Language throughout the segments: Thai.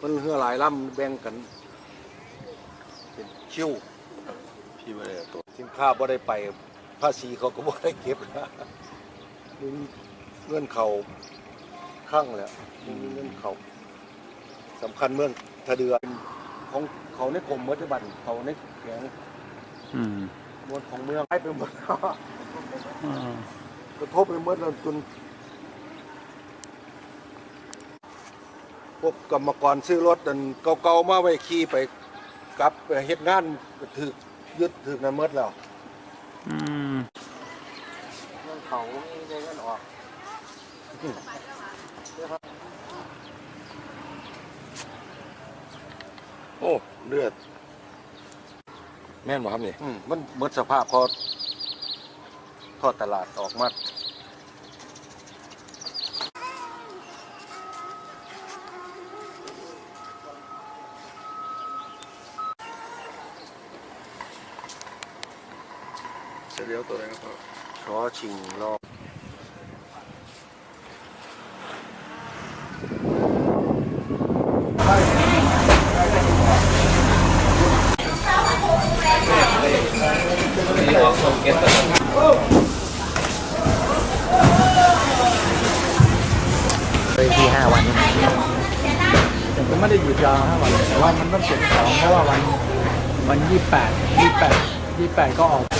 เฮือหลายลำแบ่งกัน เป็นคิวพี่ไม่ได้เอาตัวสินค้าบ่ได้ไปภาษีเขาก็บ่ได้เก็บนะมีเงื่อนเขาข้างแหละมีเงื่อนเขาสำคัญเมืองทะเดือนของเขาในกรมวัฒบันเขาในแขวงอืมมวลของเมืองให้ไปหมดอืมกระทบไปหมดแล้วจน พวกกรรมกรซื้อรถอันเก่าๆมาไว้ขี่ไปกลับไปเฮ็ดงานก็ถึกยึดถึกนั้นหมดแล้วอืมเรื่องเขามีได้เงินออกโอ้เลือด แม่นบ่ครับนี่ อืมมันหมดสภาพพอทอดตลาดออกมา จะเลี้ยวตัวไหนครับชอชิงรอบเลยที่ห้าวันผมไม่ได้หยุดยาวห้าวันแต่ว่ามันต้องเก็บของเพราะว่าวันวันยี่แปดยี่แปดยี่แปดก็ออก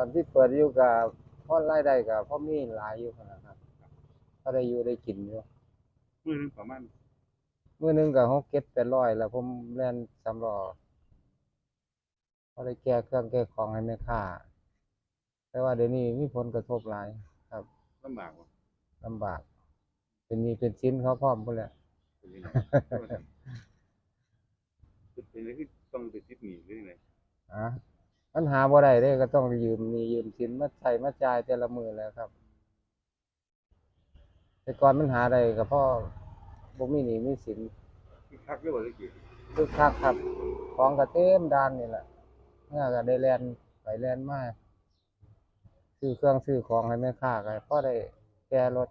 อนที่เปิดอยู่กับพ่อไล่ได้กับพ่อมีหลายอยู่ขนาดครับก็ได้อยู่ได้กินอยู่มือนึงประมาณมื้อหนึงกับหกเก็ดแปดร้อยแล้วผมแล่นสำรอก็ได้แก้เครื่องแก้ของให้แม่ค้าแต่ว่าเดี๋ยวนี้มีผลกระทบหลายครับลำบากว่ะลำบาก เป็นหนี้เป็นชิ้นเขาพร้อมหมดแล้วเป็นยังไง เป็นอะไรที่ต้องไปติดหนีหรือยังไงอะ ปัญหาบ่ได้เด้ก็ต้องยืมหนี้ยืมสินมาใช้มาจ่ายแต่ละมือแหล้วครับ แต่ก่อนมันหาได้ก็เพราะบ่มีหนี้มีสินที่คักหรือเปล่าที่กี่คึกคักครับของก็เต็มด้านนี่แหละเมื่อก็ได้แลนไปแลนมาซื้อเครื่องซื้อของให้แม่ค้าก็พอได้แก้รถ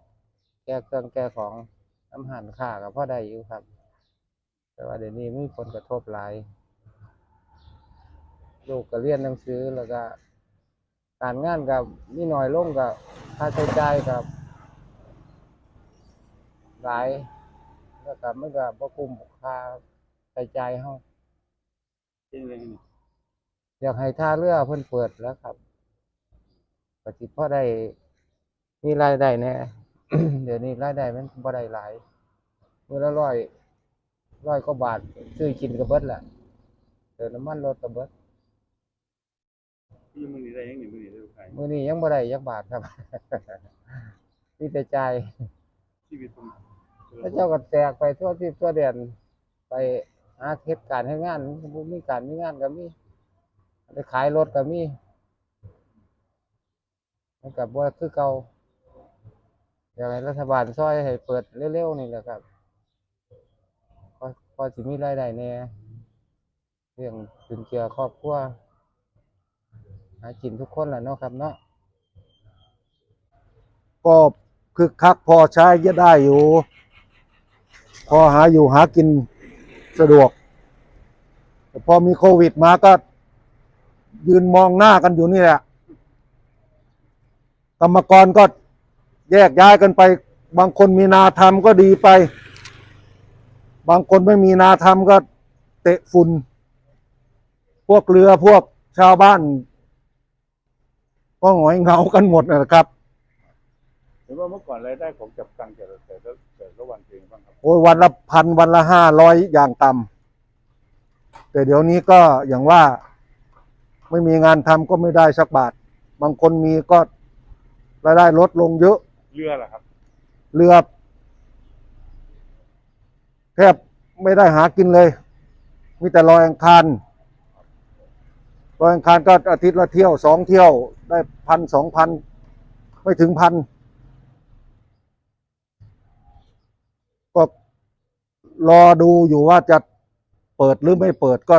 แก้เครื่องแก้ของน้ำหันค่าก็พอได้อยู่ครับ แต่ว่าเดี๋ยวนี้มีผลกระทบหลาย ลูกก็เรียนหนังสือแล้วก็การงานกับมีน้อยลงกับค่าใช้จ่ายกับหลายแล้วก็มันก็บ่คุ้มค่าใช้จ่ายเฮาเป็นยังไงนี่อยากให้ท่าเรือเพิ่นเปิดแล้วครับก็สิพอได้มีรายได้แน่ เดี๋ยวนี้รายได้มันบ่ได้หลายมื้อละร้อยร้อยกว่าบาทซื้อกินก็เบิดแหละเติมน้ำมันรถก็เบิด ที่มือนี้ได้ยังนี่มือนี้ได้ลูกชายมื้อนี้ยังบ่ได้จักบาทครับ มีแต่จ่ายชีวิตผมพระเจ้าก็แตกไปทั่วที่ทั่วแดนไปหาเหตุการณ์ให้งานบ่มีการมีงานก็มีไปขายรถก็มีมันก็บ่คือเก่าอยากให้รัฐบาลช่วยให้เปิดเร็วๆนี่แหละครับพอพอสิมีรายได้แหน่เรื่องจุนเจือครอบครัวหากินทุกคนแหละเนาะครับเนาะก็คึกคักพอใช้จะได้อยู่ พอหาอยู่หากินสะดวก แต่พอมีโควิดมาก็ ยืนมองหน้ากันอยู่นี่แหละ กรรมกรก็แยกย้ายกันไป บางคนมีนาทำก็ดีไป บางคนไม่มีนาทำก็เตะฝุ่น พวกเรือพวกชาวบ้าน ก็หงอยเหงากันหมดนะครับเห็นว่าเมื่อก่อนรายได้ของจับกังแต่ละแต่ละแต่ละวันเป็นยังไงบ้างครับโอ้ยวันละพันวันละห้าร้อยอย่างต่ำแต่เดี๋ยวนี้ก็อย่างว่า ไม่มีงานทำก็ไม่ได้สักบาท บางคนมีก็รายได้ลดลงเยอะ เรือล่ะครับ เรือแทบไม่ได้หากินเลย มีแต่ลอยอังคารลอยอังคารก็อาทิตย์ละเที่ยวสองเที่ยว ได้พันสองพันไม่ถึงพันก็รอดูอยู่ว่าจะเปิดหรือไม่เปิดก็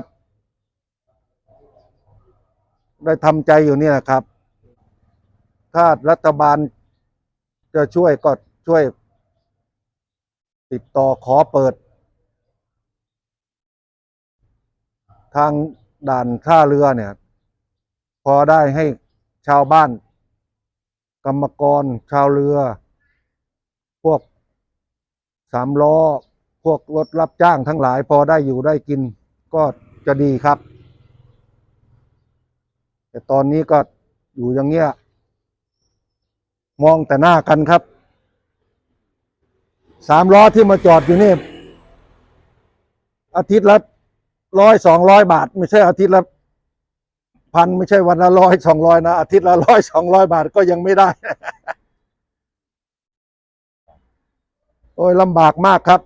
ได้ทำใจอยู่เนี่ยครับ ถ้ารัฐบาลจะช่วยก็ช่วย ติดต่อขอเปิด ทางด่านท่าเรือเนี่ย พอได้ให้ ชาวบ้าน กรรมกร ชาวเรือ พวกสามล้อ พวกรถรับจ้างทั้งหลายพอได้อยู่ได้กินก็จะดีครับ แต่ตอนนี้ก็อยู่อย่างเงี้ย มองแต่หน้ากันครับ สามล้อที่มาจอดอยู่นี่ อาทิตย์ละร้อยสองร้อยบาท ไม่ใช่อาทิตย์ละ พันไม่ใช่วันละร้อยสองร้อยนะ อาทิตย์ละร้อยสองร้อยบาทก็ยังไม่ได้ โอ้ยลำบากมากครับ